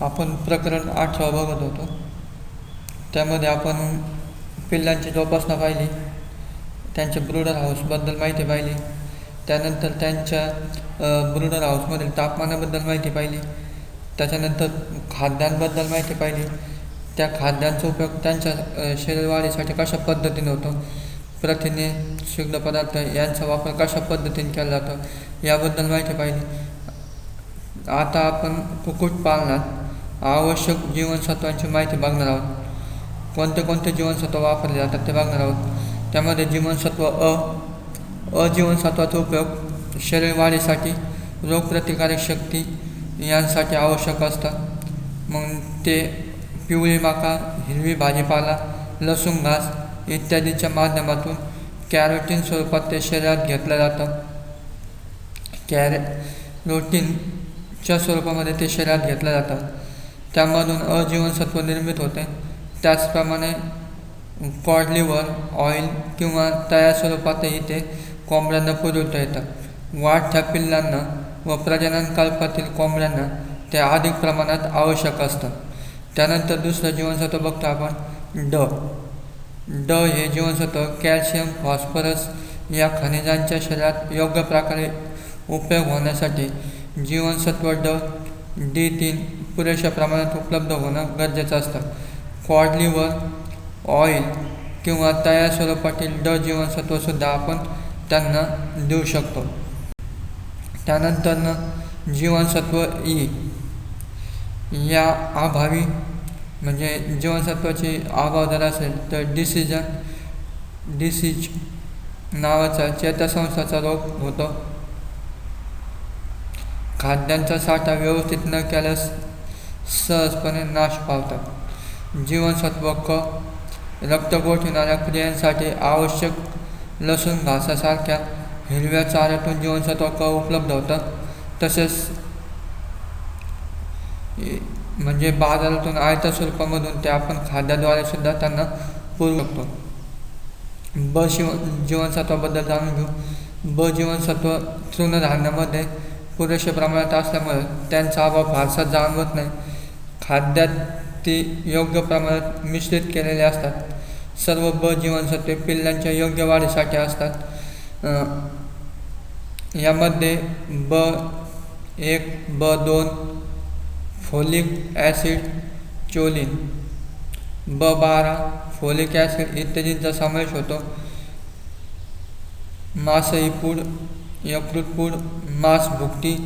आपण प्रकरण आठवा बघत होतो. त्यामध्ये आपण पिल्लांची जोपासना पाहिली. त्यांच्या ब्रुडर हाऊसबद्दल माहिती पाहिली. त्यानंतर त्यांच्या ब्रुडर हाऊसमधील तापमानाबद्दल माहिती पाहिली. त्याच्यानंतर खाद्यांबद्दल माहिती पाहिली. त्या खाद्यांचा उपयोग त्यांच्या शरीरवाढीसाठी कशा पद्धतीने होतो? प्रथिने शुद्ध पदार्थ यांचा वापर कशा पद्धतीने केला जातो? याबद्दल माहिती पाहिजे आता आपण कुक्कुटपालनात आवश्यक जीवनसत्वांची माहिती बघणार आहोत. कोणते कोणते जीवनसत्व वापरले जातात ते बघणार आहोत. त्यामध्ये जीवनसत्व अ अजीवनसत्वाचा उपयोग शरीर वाढीसाठी रोगप्रतिकारक शक्ती यांसाठी आवश्यक असतं मग ते पिवळी माका हिरवी भाजीपाला लसूण घास इत्यादीच्या माध्यमातून कॅरोटीन स्वरूपात ते शरीरात घेतलं जातं. कॅरे रोटीनच्या स्वरूपामध्ये ते शरीरात घेतलं जातं. त्यामधून अजीवनसत्व निर्मित होते. त्याचप्रमाणे कॉड लिव्हर ऑइल किंवा तयार स्वरूपातही ते कोंबड्यांना पुरवता येतं. वाढत्या पिल्लांना व प्रजनन कल्पातील कोंबड्यांना ते अधिक प्रमाणात आवश्यक असतं. त्यानंतर दुसरं जीवनसत्व बघतो आपण ड. ड हे जीवनसत्व कॅल्शियम फॉस्फरस या खनिजांच्या शरीरात योग्य प्रकारे उपयोग होण्यासाठी जीवनसत्व ड डी तीन पुरेशा प्रमाणात उपलब्ध होणं गरजेचं असतं. कॉड लिव्हर ऑइल किंवा तयार स्वरूपातील ड जीवनसत्वसुद्धा आपण त्यांना देऊ शकतो. त्यानंतरनं जीवनसत्व ई. या अभावी म्हणजे जीवनसत्वाची अभाव जर असेल तर डिसिजन डिसीज नावाचा चेतासंस्थाचा रोग होतो. खाद्यांचा साठा व्यवस्थित न केल्यास सहजपणे नाश पावतात. जीवनसत्व क रक्त होणाऱ्या क्रियांसाठी आवश्यक लसूण घासासारख्या हिरव्या चाऱ्यातून जीवनसत्व क उपलब्ध होतं. तसेच म्हणजे बाजारातून आयत्या स्वरूपामधून ते आपण खाद्याद्वारे सुद्धा त्यांना पुरू शकतो. ब शिव जीवनसत्वाबद्दल जाणून घेऊ. ब जीवनसत्व तृणधान्यामध्ये पुरेशा प्रमाणात असल्यामुळे त्यांचा अभाव फारसा जाणवत नाही. खाद्यात ती योग्य प्रमाणात मिश्रित केलेले असतात. सर्व ब जीवनसत्वे पिल्लांच्या योग्य वाढीसाठी असतात. यामध्ये ब एक ब दोन फोलिक ॲसिड चोलिन ब बारा फोलिक ॲसिड इत्यादींचा समावेश होतो. मासई पूड यकृत पूड मांस भुकटी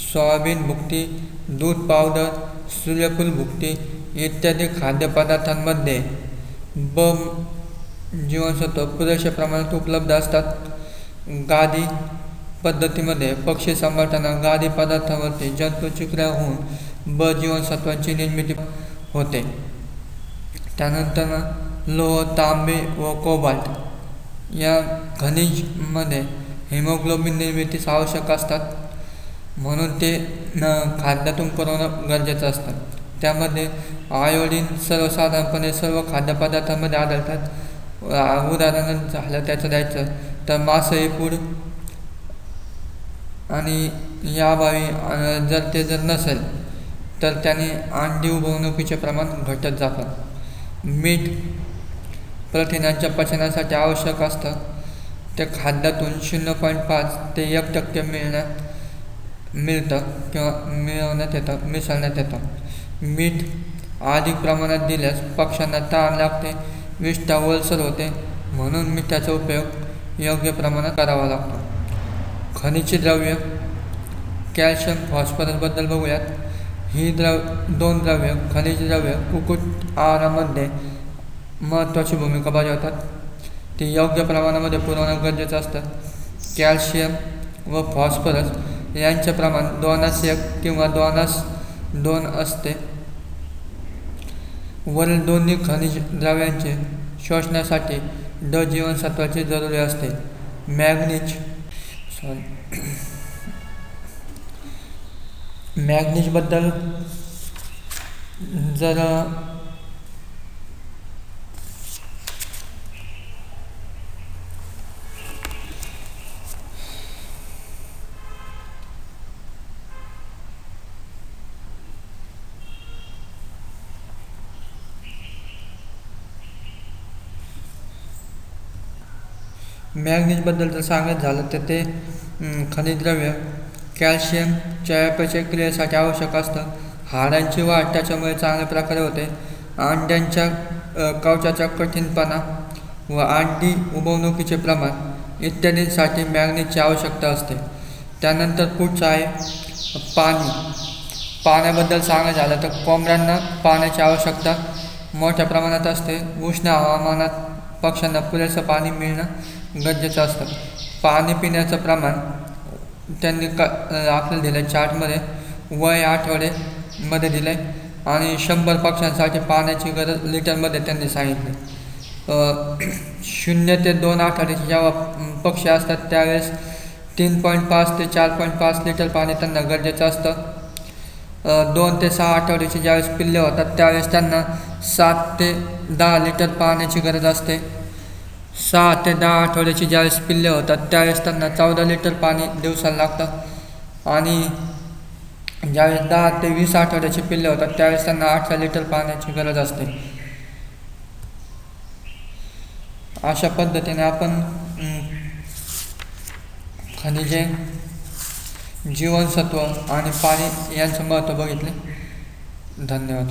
सोयाबीन भुकटी दूध पावडर सूर्यफूल भुकटी इत्यादी खाद्यपदार्थांमध्ये ब जीवनसत्व पुरेशा प्रमाणात उपलब्ध असतात. गादी पद्धतीमध्ये पक्षी सांभाळताना गादी पदार्थावरती जंतू चिकऱ्या होऊन ब जीवनसत्वांची निर्मिती होते. त्यानंतर लोह तांबे व कोबाल्ट या खनिजमध्ये हिमोग्लोबिन निर्मितीस आवश्यक असतात. म्हणून ते न खाद्यातून पुरवणं गरजेचं असतं. त्यामध्ये आयोडीन सर्वसाधारणपणे सर्व खाद्यपदार्थांमध्ये आढळतात. उदाहरण झालं त्याचं द्यायचं तर मासळी पूड आणि याबावी जर ते जर नसेल तर त्याने अंडी उबवणुकीचे प्रमाण घटत जातं. मीठ प्रथिनांच्या पचनासाठी आवश्यक असतं. ते खाद्यातून शून्य पॉईंट पाच ते एक टक्के मिळण्यात मिळतं किंवा मिळवण्यात येतं मिसळण्यात येतं. मीठ अधिक प्रमाणात दिल्यास पक्ष्यांना ताण लागते विष्ठा ओलसर होते म्हणून मिठाचा उपयोग योग्य प्रमाणात करावा लागतो. खनिज द्रव्य कॅल्शियम फॉस्फरसबद्दल बघूयात. ही द्रव दोन द्रव्य खनिज द्रव्य कुक्कुट आहारामध्ये महत्त्वाची भूमिका बजावतात. ती योग्य प्रमाणामध्ये पुरवणं गरजेचं असतं. कॅल्शियम व फॉस्फरस यांचे प्रमाण दोनास एक किंवा दोनास दोन असते. वरील दोन्ही खनिज द्रव्यांचे शोषण्यासाठी ड जीवनसत्वाची जरुरी असते. मॅग्नीज सॉरी मॅग्नीजबद्दल जर मॅग्नेजबद्दल जर सांगत झालं तर ते खनिद्रव्य खनिजद्रव्य कॅल्शियम चयापचय क्रियेसाठी आवश्यक असतं. हाडांची वाढ त्याच्यामुळे चांगल्या प्रकारे होते. अंड्यांच्या कवचाचा कठीणपणा व अंडी उबवणुकीचे प्रमाण इत्यादींसाठी मॅग्नेजची आवश्यकता असते. त्यानंतर पुढचं आहे पाणी. पाण्याबद्दल सांगायचं झालं तर कोंबड्यांना पाण्याची आवश्यकता मोठ्या प्रमाणात असते. उष्ण हवामानात पक्ष्यांना पुरेसं पाणी मिळणं गरजेचं असतं. पाणी पिण्याचं प्रमाण त्यांनी क आपल्याला दिलं आहे चार्टमध्ये. वय आठवडेमध्ये दिलं आहे आणि शंभर पक्ष्यांसाठी पाण्याची गरज लिटरमध्ये त्यांनी सांगितली. शून्य ते दोन आठवड्याचे जेव्हा पक्षी असतात त्यावेळेस तीन पॉईंट पाच ते चार पॉईंट पाच लिटर पाणी त्यांना गरजेचं असतं. दोन ते सहा आठवड्याचे ज्यावेळेस पिल्ले होतात त्यावेळेस त्यांना सात ते दहा लिटर पाण्याची गरज असते. सहा ते दहा आठवड्याची ज्यावेळेस पिल्ले होतात. त्यावेळेस त्यांना चौदा लिटर पाणी दिवसाला लागतं. आणि ज्यावेळेस दहा ते वीस आठवड्याचे पिल्ले होतात त्यावेळेस त्यांना अठरा लिटर पाण्याची गरज असते. अशा पद्धतीने आपण खनिजे जीवनसत्व आणि पाणी यांचं महत्त्व बघितले. धन्यवाद.